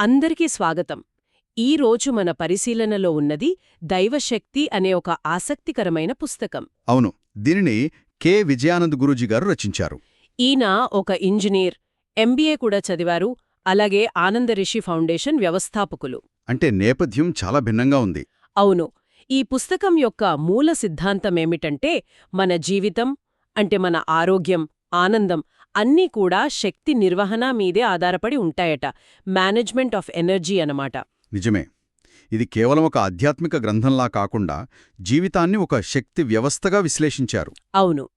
అందరికీ స్వాగతం. ఈ రోజు మన పరిశీలనలో ఉన్నది దైవశక్తి అనే ఒక ఆసక్తికరమైన పుస్తకం. అవును దీనిని కె. విజయానంద్ గురూజీ గారు రచించారు. ఈయన ఒక ఇంజనీర్ ఎంబీఏ కూడా చదివారు అలాగే ఆనంద రిషి ఫౌండేషన్ వ్యవస్థాపకులు. అంటే నేపథ్యం చాలా భిన్నంగా ఉంది. అవును ఈ పుస్తకం యొక్క మూల సిద్ధాంతమేమిటంటే మన జీవితం అంటే మన ఆరోగ్యం ఆనందం అన్నీ కూడా శక్తి నిర్వహణ మీదే ఆధారపడి ఉంటాయట. మేనేజ్మెంట్ ఆఫ్ ఎనర్జీ అనమాట నిజమే. ఇది కేవలం ఒక ఆధ్యాత్మిక గ్రంథంలా కాకుండా జీవితాన్ని ఒక శక్తి వ్యవస్థగా విశ్లేషించారు. అవును.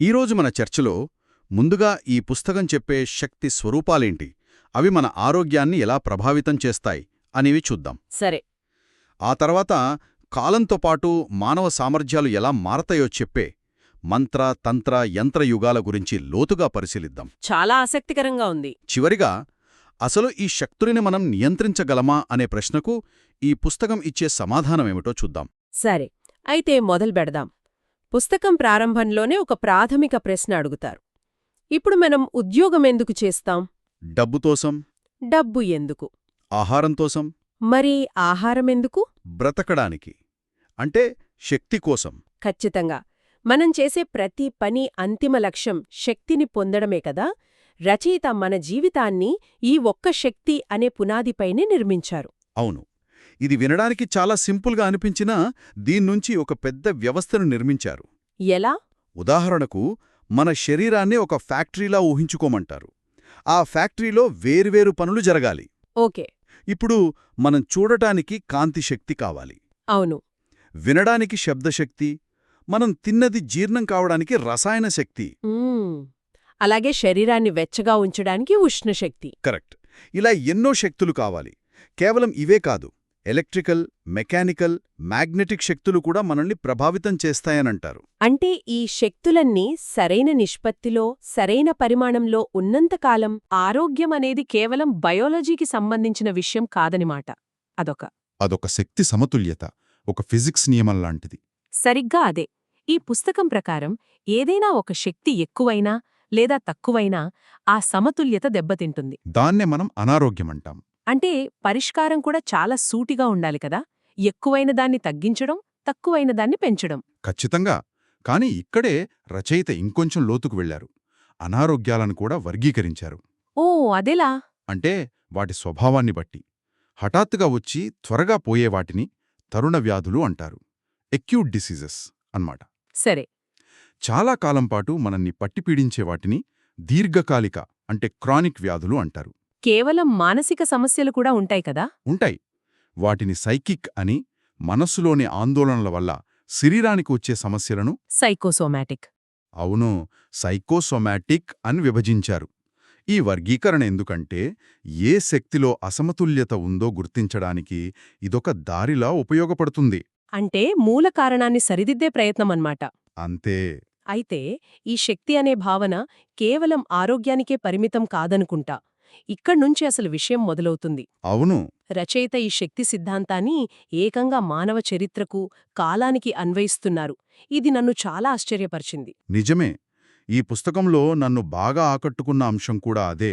ఈరోజు మన చర్చలో ముందుగా ఈ పుస్తకం చెప్పే శక్తి స్వరూపాలేంటి? అవి మన ఆరోగ్యాన్ని ఎలా ప్రభావితం చేస్తాయి? అనేవి చూద్దాం. సరే. ఆ తర్వాత కాలంతో పాటు మానవ సామర్థ్యాలు ఎలా మారతాయో చెప్పే మంత్ర తంత్ర యంత్ర యుగాల గురించి లోతుగా పరిశీలిద్దాం. చాలా ఆసక్తికరంగా ఉంది. చివరిగా అసలు ఈ శక్తుల్ని మనం నియంత్రించగలమా అనే ప్రశ్నకు ఈ పుస్తకం ఇచ్చే సమాధానమేమిటో చూద్దాం. సరే అయితే మొదలు పెడదాం. పుస్తకం ప్రారంభంలోనే ఒక ప్రాథమిక ప్రశ్న అడుగుతారు. ఇప్పుడు మనం ఉద్యోగం ఎందుకు చేస్తాం? డబ్బుతోసం డబ్బు ఎందుకు? ఆహారంతోసం మరి ఆహారం ఎందుకు? బ్రతకడానికి. అంటే శక్తి కోసం. ఖచ్చితంగా. మనం చేసే ప్రతి పని అంతిమ లక్ష్యం శక్తిని పొందడమే కదా? రచయిత మన జీవితాన్ని ఈ ఒక్క శక్తి అనే పునాదిపైనే నిర్మించారు. అవును. ఇది వినడానికి చాలా సింపుల్గా అనిపించినా దీన్నుంచి ఒక పెద్ద వ్యవస్థను నిర్మించారు. ఎలా? ఉదాహరణకు మన శరీరాన్ని ఒక ఫ్యాక్టరీలా ఊహించుకోమంటారు. ఆ ఫ్యాక్టరీలో వేర్వేరు పనులు జరగాలి. ఓకే. ఇప్పుడు మనం చూడటానికి కాంతి శక్తి కావాలి. అవును. వినడానికి శబ్దశక్తి మనం తిన్నది జీర్ణం కావడానికి రసాయన శక్తి. అలాగే శరీరాన్ని వెచ్చగా ఉంచడానికి ఉష్ణశక్తి కరెక్ట్. ఇలా ఎన్నో శక్తులు కావాలి. కేవలం ఇవే కాదు ఎలక్ట్రికల్ మెకానికల్ మ్యాగ్నెటిక్ శక్తులు కూడా మనల్ని ప్రభావితం చేస్తాయనంటారు. అంటే ఈ శక్తులన్నీ సరైన నిష్పత్తిలో సరైన పరిమాణంలో ఉన్నంతకాలం ఆరోగ్యం అనేది కేవలం బయోలజీకి సంబంధించిన విషయం కాదనిమాట. అదొక అదొక శక్తి సమతుల్యత ఒక ఫిజిక్స్ నియమం లాంటిది. సరిగ్గా అదే. ఈ పుస్తకం ప్రకారం ఏదైనా ఒక శక్తి ఎక్కువైనా లేదా తక్కువైనా ఆ సమతుల్యత దెబ్బతింటుంది. దాన్నే మనం అనారోగ్యమంటాం. అంటే పరిష్కారం కూడా చాలా సూటిగా ఉండాలి కదా. ఎక్కువైన దాన్ని తగ్గించడం తక్కువైన దాన్ని పెంచడం. ఖచ్చితంగా. కాని ఇక్కడే రచయిత ఇంకొంచెం లోతుకు వెళ్ళారు అనారోగ్యాలను కూడా వర్గీకరించారు. ఓ అదెలా? అంటే వాటి స్వభావాన్ని బట్టి. హఠాత్తుగా వచ్చి త్వరగా పోయే వాటిని తరుణ వ్యాధులు అంటారు. ఎక్యూట్ డిసీజెస్ అన్నమాట. సరే. చాలా కాలం పాటు మనల్ని పట్టిపీడించే వాటిని దీర్ఘకాలిక అంటే క్రానిక్ వ్యాధులు అంటారు. కేవలం మానసిక సమస్యలు కూడా ఉంటాయి కదా? ఉంటాయి. వాటిని సైకిక్ అని మనస్సులోని ఆందోళనల వల్ల శరీరానికి వచ్చే సమస్యలను సైకోసోమాటిక్. అవును సైకోసొమాటిక్ అని విభజించారు. ఈ వర్గీకరణ ఎందుకంటే ఏ శక్తిలో అసమతుల్యత ఉందో గుర్తించడానికి ఇదొక దారిలా ఉపయోగపడుతుంది. అంటే మూల కారణాన్ని సరిదిద్దే ప్రయత్నమన్నమాట. అంతే. అయితే ఈ శక్తి అనే భావన కేవలం ఆరోగ్యానికే పరిమితం కాదనుకుంటా. ఇక్కడ్నుంచి అసలు విషయం మొదలవుతుంది. అవును. రచయిత ఈ శక్తి సిద్ధాంతాన్ని ఏకంగా మానవ చరిత్రకు కాలానికి అన్వయిస్తున్నారు. ఇది నన్ను చాలా ఆశ్చర్యపరిచింది. నిజమే. ఈ పుస్తకంలో నన్ను బాగా ఆకట్టుకున్న అంశం కూడా అదే.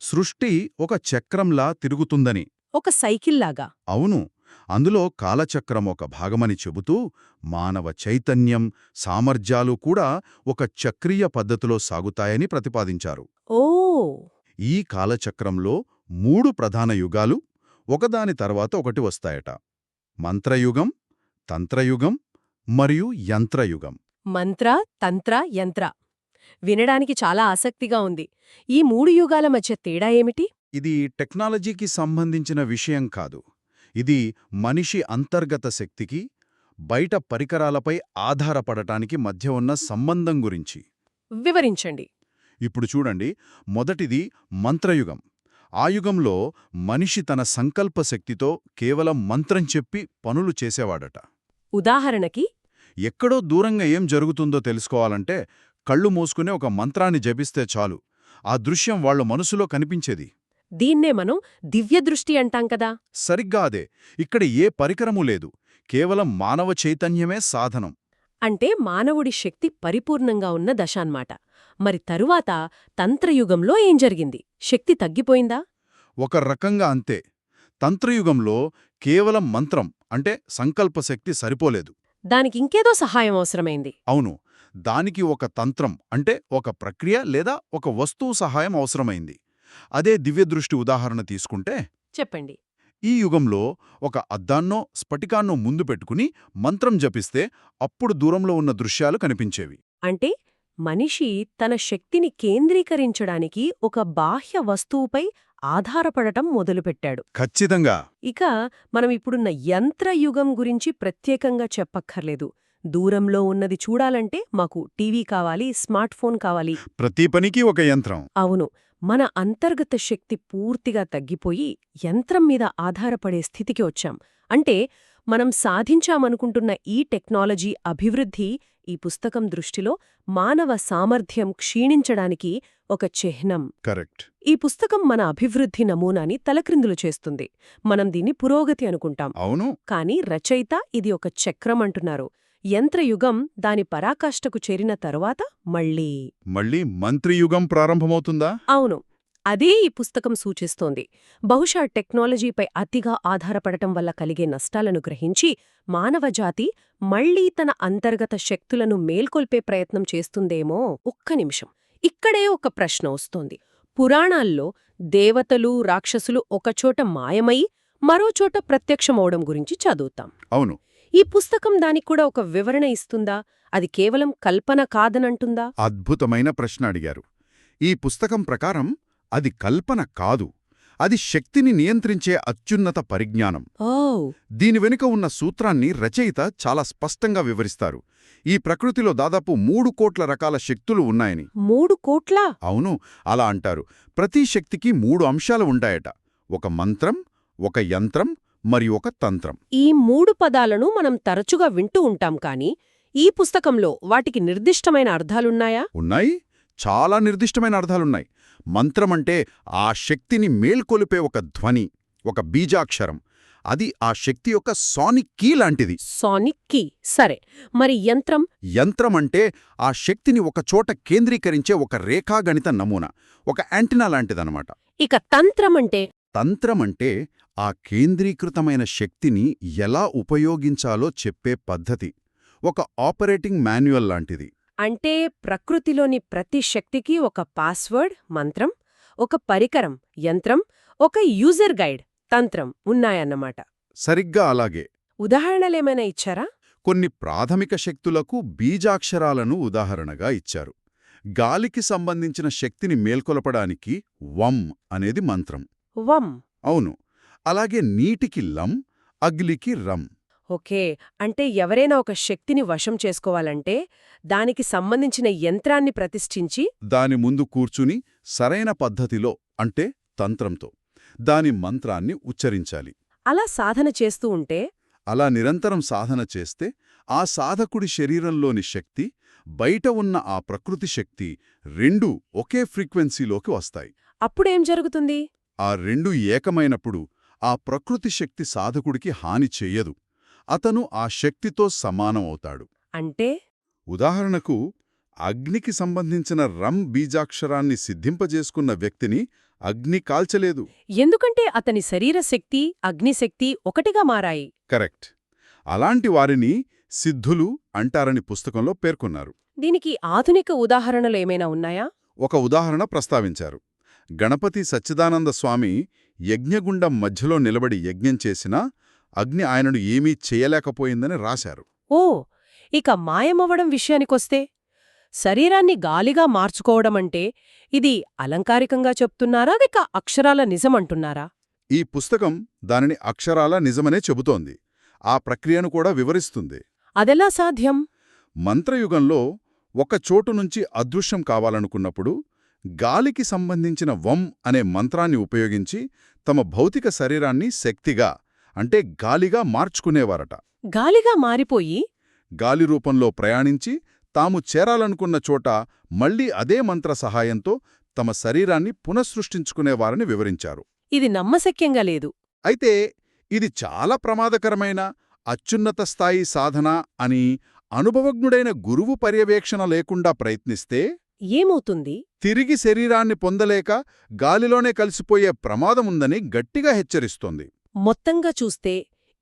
సృష్టి ఒక చక్రంలా తిరుగుతుందని. ఒక సైకిల్లాగా. అవును. అందులో కాలచక్రం ఒక భాగమని చెబుతూ మానవ చైతన్యం సామర్థ్యాలు కూడా ఒక చక్రీయ పద్ధతిలో సాగుతాయని ప్రతిపాదించారు. ఓ! ఈ కాలచక్రంలో మూడు ప్రధాన యుగాలు ఒకదాని తర్వాత ఒకటి వస్తాయట. మంత్రయుగం తంత్రయుగం మరియు యంత్రయుగం. మంత్ర తంత్ర యంత్ర. వినడానికి చాలా ఆసక్తిగా ఉంది. ఈ మూడు యుగాల మధ్య తేడా ఏమిటి? ఇది టెక్నాలజీకి సంబంధించిన విషయం కాదు. ఇది మనిషి అంతర్గత శక్తికి బయట పరికరాలపై ఆధారపడటానికి మధ్య ఉన్న సంబంధం గురించి. వివరించండి. ఇప్పుడు చూడండి మొదటిది మంత్రయుగం. ఆ యుగంలో మనిషి తన సంకల్ప శక్తితో కేవలం మంత్రం చెప్పి పనులు చేసేవాడట. ఉదాహరణకి ఎక్కడో దూరంగా ఏం జరుగుతుందో తెలుసుకోవాలంటే కళ్ళు మూసుకునే ఒక మంత్రాన్ని జపిస్తే చాలు. ఆ దృశ్యం వాళ్ళ మనసులో కనిపించేది. దీన్నే మనం దివ్యదృష్టి అంటాం కదా? సరిగ్గా అదే. ఇక్కడ ఏ పరికరమూ లేదు. కేవలం మానవ చైతన్యమే సాధనం. అంటే మానవుడి శక్తి పరిపూర్ణంగా ఉన్న దశాన్మాట మరి తరువాత తంత్రయుగంలో ఏం జరిగింది? శక్తి తగ్గిపోయిందా? ఒక రకంగా అంతే. తంత్రయుగంలో కేవలం మంత్రం అంటే సంకల్పశక్తి సరిపోలేదు. దానికి ఇంకేదో సహాయం అవసరమైంది. అవును. దానికి ఒక తంత్రం అంటే ఒక ప్రక్రియ లేదా ఒక వస్తువు సహాయం అవసరమైంది. అదే దివ్యదృష్టి ఉదాహరణ తీసుకుంటే చెప్పండి. ఈ యుగంలో ఒక అద్దాన్నో స్ఫటికాన్నో ముందు పెట్టుకుని మంత్రం జపిస్తే అప్పుడు దూరంలో ఉన్న దృశ్యాలు కనిపించేవి. అంటే మనిషి తన శక్తిని కేంద్రీకరించడానికి ఒక బాహ్య వస్తువుపై ఆధారపడటం మొదలుపెట్టాడు. ఖచ్చితంగా. ఇక మనం ఇప్పుడున్న యంత్రయుగం గురించి ప్రత్యేకంగా చెప్పక్కర్లేదు. దూరంలో ఉన్నది చూడాలంటే మాకు టీవీ కావాలి స్మార్ట్ ఫోన్ కావాలి. ప్రతి పనికి ఒక యంత్రం. అవును. మన అంతర్గత శక్తి పూర్తిగా తగ్గిపోయి యంత్రం మీద ఆధారపడే స్థితికి వచ్చాం. అంటే మనం సాధించామనుకుంటున్న ఈ టెక్నాలజీ అభివృద్ధి ఈ పుస్తకం దృష్టిలో మానవ సామర్థ్యం క్షీణించడానికి ఒక చిహ్నం. కరెక్ట్. ఈ పుస్తకం మన అభివృద్ధి నమూనాని తలక్రిందులు చేస్తుంది. మనం దీన్ని పురోగతి అనుకుంటాం. అవును. కాని రచయిత ఇది ఒక చక్రం అంటున్నారు. యంత్రయుగం దాని పరాకాష్ఠకు చేరిన తరువాత మళ్ళీ. మళ్ళీ మంత్రియుగం ప్రారంభమవుతుందా? అవును. అదే ఈ పుస్తకం సూచిస్తోంది. బహుశా టెక్నాలజీపై అతిగా ఆధారపడటం వల్ల కలిగే నష్టాలను గ్రహించి మానవజాతి మళ్ళీ తన అంతర్గత శక్తులను మేల్కొల్పే ప్రయత్నం చేస్తుందేమో ఒక్క నిమిషం. ఇక్కడే ఒక ప్రశ్న వస్తోంది. పురాణాల్లో దేవతలు రాక్షసులు ఒకచోట మాయమై మరోచోట ప్రత్యక్షమవడం గురించి చదువుతాం. అవును. ఈ పుస్తకం దానికి కూడా ఒక వివరణ ఇస్తుందా? అది కేవలం కల్పన కాదనంటుందా? అద్భుతమైన ప్రశ్న అడిగారు. ఈ పుస్తకం ప్రకారం అది కల్పన కాదు. అది శక్తిని నియంత్రించే అత్యున్నత పరిజ్ఞానం. ఓ! దీని వెనుక ఉన్న సూత్రాన్ని రచయిత చాలా స్పష్టంగా వివరిస్తారు. ఈ ప్రకృతిలో దాదాపు మూడు కోట్ల రకాల శక్తులు ఉన్నాయని. మూడు కోట్లా? అవును అలా అంటారు. ప్రతి శక్తికి మూడు అంశాలు ఉంటాయట. ఒక మంత్రం ఒక యంత్రం మరియు ఒక తంత్రం. ఈ మూడు పదాలను మనం తరచుగా వింటూ ఉంటాం కాని ఈ పుస్తకంలో వాటికి నిర్దిష్టమైన అర్థాలున్నాయా? ఉన్నాయి. చాలా నిర్దిష్టమైన అర్థాలున్నాయి. మంత్రమంటే ఆ శక్తిని మేల్కొలిపే ఒక ధ్వని ఒక బీజాక్షరం. అది ఆ శక్తి యొక్క సానిక్ కీ లాంటిది. Sonic key. సరే. మరి యంత్రం? యంత్రమంటే ఆ శక్తిని ఒక చోట కేంద్రీకరించే ఒక రేఖాగణిత నమూనా ఒక యాంటినా లాంటిదనమాట ఇక తంత్రం అంటే తంత్రమంటే ఆ కేంద్రీకృతమైన శక్తిని ఎలా ఉపయోగించాలో చెప్పే పద్ధతి. ఒక ఆపరేటింగ్ మాన్యువల్ లాంటిది. అంటే ప్రకృతిలోని ప్రతి శక్తికి ఒక పాస్వర్డ్ మంత్రం ఒక పరికరం యంత్రం ఒక యూజర్ గైడ్ తంత్రం ఉన్నాయన్నమాట. సరిగ్గా అలాగే. ఉదాహరణలేమైనా ఇచ్చారా? కొన్ని ప్రాథమిక శక్తులకు బీజాక్షరాలను ఉదాహరణగా ఇచ్చారు. గాలికి సంబంధించిన శక్తిని మేల్కొలపడానికి వం అనేది మంత్రం. వం అవును. అలాగే నీటికి లం అగ్లికి రం. ఓకే. అంటే ఎవరైనా ఒక శక్తిని వశం చేసుకోవాలంటే దానికి సంబంధించిన యంత్రాన్ని ప్రతిష్ఠించి దాని ముందు కూర్చుని సరైన పద్ధతిలో అంటే తంత్రంతో దాని మంత్రాన్ని ఉచ్చరించాలి. అలా సాధన చేస్తూ ఉంటే అలా నిరంతరం సాధన చేస్తే ఆ సాధకుడి శరీరంలోని శక్తి బయట ఉన్న ఆ ప్రకృతి శక్తి రెండూ ఒకే ఫ్రీక్వెన్సీలోకి వస్తాయి. అప్పుడేం జరుగుతుంది? ఆ రెండు ఏకమైనప్పుడు ఆ ప్రకృతి శక్తి సాధకుడికి హాని చెయ్యదు. అతను ఆ శక్తితో సమానం అవుతాడు. అంటే? ఉదాహరణకు అగ్నికి సంబంధించిన రమ్ బీజాక్షరాన్ని సిద్ధింపజేసుకున్న వ్యక్తిని అగ్ని కాల్చలేదు. ఎందుకంటే అతని శరీర శక్తి అగ్నిశక్తి ఒకటిగా మారాయి. కరెక్ట్. అలాంటి వారిని సిద్ధులు అంటారని పుస్తకంలో పేర్కొన్నారు. దీనికి ఆధునిక ఉదాహరణలు ఏమైనా ఉన్నాయా? ఒక ఉదాహరణ ప్రస్తావించారు. గణపతి సచ్చిదానంద స్వామి యజ్ఞగుండం మధ్యలో నిలబడి యజ్ఞం చేసినా అగ్ని ఆయనను ఏమీ చేయలేకపోయిందని రాశారు. ఓ ఇక మాయమవ్వడం విషయానికొస్తే శరీరాన్ని గాలిగా మార్చుకోవడమంటే ఇది అలంకారికంగా చెప్తున్నారా లేక అక్షరాల నిజమంటున్నారా? ఈ పుస్తకం దానిని అక్షరాల నిజమనే చెబుతోంది. ఆ ప్రక్రియను కూడా వివరిస్తుంది. అదెలా సాధ్యం? మంత్రయుగంలో ఒక చోటు నుంచి అదృశ్యం కావాలనుకున్నప్పుడు గాలికి సంబంధించిన వం అనే మంత్రాన్ని ఉపయోగించి తమ భౌతిక శరీరాన్ని శక్తిగా అంటే గాలిగా మార్చుకునేవారట. గాలిగా మారిపోయి గాలి రూపంలో ప్రయాణించి తాము చేరాలనుకున్న చోట మళ్ళీ అదే మంత్ర సహాయంతో తమ శరీరాన్ని పునఃసృష్టించుకునేవారని వివరించారు. ఇది నమ్మశక్యంగా లేదు. అయితే ఇది చాలా ప్రమాదకరమైన అత్యున్నత స్థాయి సాధన అని అనుభవజ్ఞుడైన గురువు పర్యవేక్షణ లేకుండా ప్రయత్నిస్తే ఏమవుతుంది? తిరిగి శరీరాన్ని పొందలేక గాలిలోనే కలిసిపోయే ప్రమాదముందని గట్టిగా హెచ్చరిస్తోంది. మొత్తంగా చూస్తే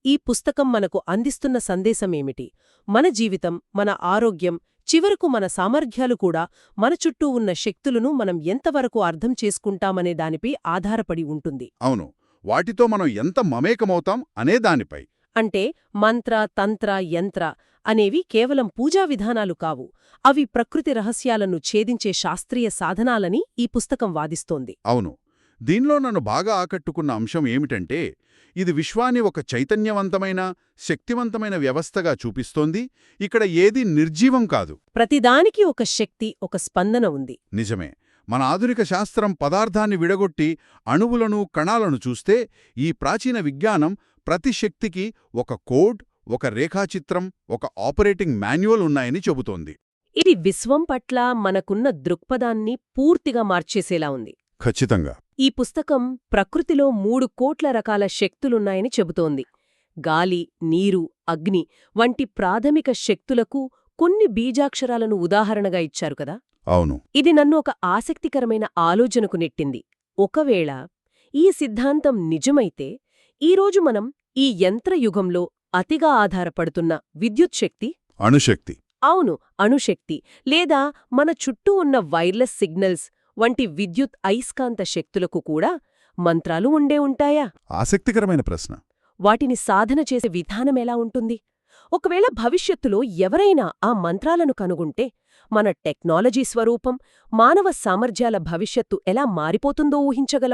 ఈ పుస్తకం మనకు అందిస్తున్న సందేశమేమిటి? మన జీవితం మన ఆరోగ్యం చివరకు మన సామర్థ్యాలు కూడా మన చుట్టూ ఉన్న శక్తులను మనం ఎంతవరకు అర్థం చేసుకుంటామనే దానిపై ఆధారపడి ఉంటుంది. అవును. వాటితో మనం ఎంత మమేకమవుతాం అనే దానిపై. అంటే మంత్ర తంత్ర యంత్ర అనేవి కేవలం పూజా విధానాలు కావు. అవి ప్రకృతి రహస్యాలను ఛేదించే శాస్త్రీయ సాధనాలని ఈ పుస్తకం వాదిస్తోంది. అవును. దీనిలో నన్ను బాగా ఆకట్టుకున్న అంశం ఏమిటంటే ఇది విశ్వాన్ని ఒక చైతన్యవంతమైన శక్తివంతమైన వ్యవస్థగా చూపిస్తోంది. ఇక్కడ ఏది నిర్జీవం కాదు. ప్రతిదానికి ఒక శక్తి ఒక స్పందన ఉంది. నిజమే. మన ఆధునిక శాస్త్రం పదార్థాన్ని విడగొట్టి అణువులను కణాలను చూస్తే ఈ ప్రాచీన విజ్ఞానం ప్రతి శక్తికి ఒక కోడ్ ఒక రేఖాచిత్రం ఒక ఆపరేటింగ్ మాన్యువల్ ఉన్నాయని చెబుతోంది. ఇది విశ్వం పట్ల మనకున్న దృక్పథాన్ని పూర్తిగా మార్చేసేలా ఉంది. ఖచ్చితంగా. ఈ పుస్తకం ప్రకృతిలో మూడు కోట్ల రకాల శక్తులున్నాయని చెబుతోంది. గాలి నీరు అగ్ని వంటి ప్రాథమిక శక్తులకు కొన్ని బీజాక్షరాలను ఉదాహరణగా ఇచ్చారు కదా? అవును. ఇది నన్ను ఒక ఆసక్తికరమైన ఆలోచనకు నెట్టింది. ఒకవేళ ఈ సిద్ధాంతం నిజమైతే ఈరోజు మనం ఈ యంత్రయుగంలో అతిగా ఆధారపడుతున్న విద్యుత్ శక్తి అణుశక్తి. అవును అణుశక్తి. లేదా మన చుట్టూ ఉన్న వైర్లెస్ సిగ్నల్స్ వంటి విద్యుత్ అయస్కాంత శక్తులకు కూడా మంత్రాలు ఉండే ఉంటాయా? ఆసక్తికరమైన ప్రశ్న. వాటిని సాధన చేసే విధానమెలా ఉంటుంది? ఒకవేళ భవిష్యత్తులో ఎవరైనా ఆ మంత్రాలను కనుగొంటే మన టెక్నాలజీ స్వరూపం మానవ సామర్థ్యాల భవిష్యత్తు ఎలా మారిపోతుందో ఊహించగలం.